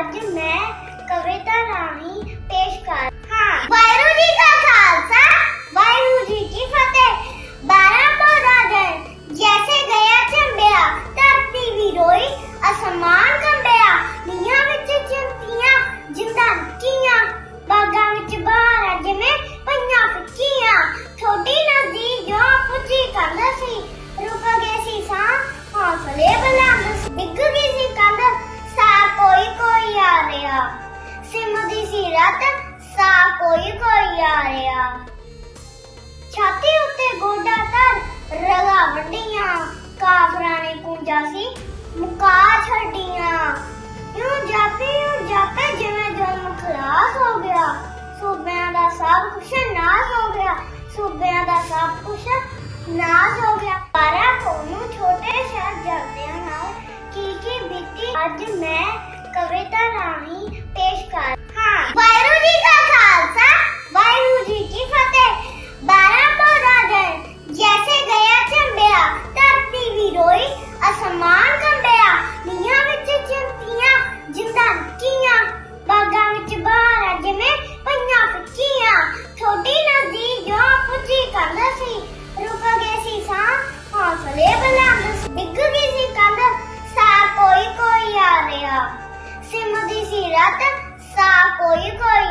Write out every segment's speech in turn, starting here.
ਅੱਜ ਮੈਂ ਕਵਿਤਾ ਰਾਹੀਂ ਪੇਸ਼ ਕਰ ਹਾਂ। ਵਾਹਿਗੁਰੂ ਜੀ ਸਿਮਦੀ ਸਾ ਕੋਈ ਕੋਈ ਆ ਰਿਹਾ। ਛਾਤੀ ਉੱਤੇ ਗੋਡਾ ਧਰ ਰਗਾ ਵੱਡੀਆਂ। ਕਾਫਰਾਂ ਨੇ ਕੁੰਜਾ ਸੀ ਮੁਕਾ ਛੱਡੀਆਂ। ਯੂੰ ਜਾਪੇ ਯੂੰ ਜਾਪੇ ਜਿਵੇਂ ਜਨਮ ਖਲਾਸ ਹੋ ਗਿਆ। ਸੂਬਿਆਂ ਦਾ ਸਭ ਕੁਛ ਨਾਸ ਹੋ ਗਿਆ। ਸੂਬਿਆਂ ਦਾ ਸਭ ਕੁਛ ਨਾਸ ਹੋ ਗਿਆ। ਪਾਰਾ ਕੋਨੂੰ ਛੋਟੇ ਸ਼ਹਿਜ਼ਾਦਿਆਂ ਨਾਲ ਕੀ ਕੀ ਬੀਤੀ, ਅੱਜ ਮੈਂ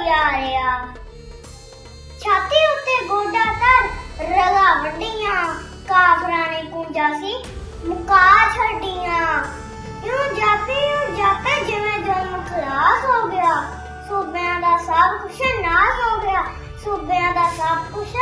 ਕੋਈ ਕੋਈ ਆ ਰਿਹਾ ਛਾਤੀ ਉੱਤੇ ਗੋਡਾ ਧਰ ਰਗਾ ਵੱਡੀਆਂ ਕਾਫਰਾਂ ਨੇ ਕੁੰਜਾ ਸੀ ਮੁਕਾ ਛੱਡੀਆਂ। ਯੂੰ ਜਾਪੇ ਯੂੰ ਜਾਪੇ ਜਿਵੇਂ ਜਨਮ ਖਲਾਸ ਹੋ ਗਿਆ। ਸੂਬਿਆਂ ਦਾ ਸਭ ਕੁਛ ਨਾਸ ਹੋ ਗਿਆ। ਸੂਬਿਆਂ ਦਾ ਸਭ ਕੁਛ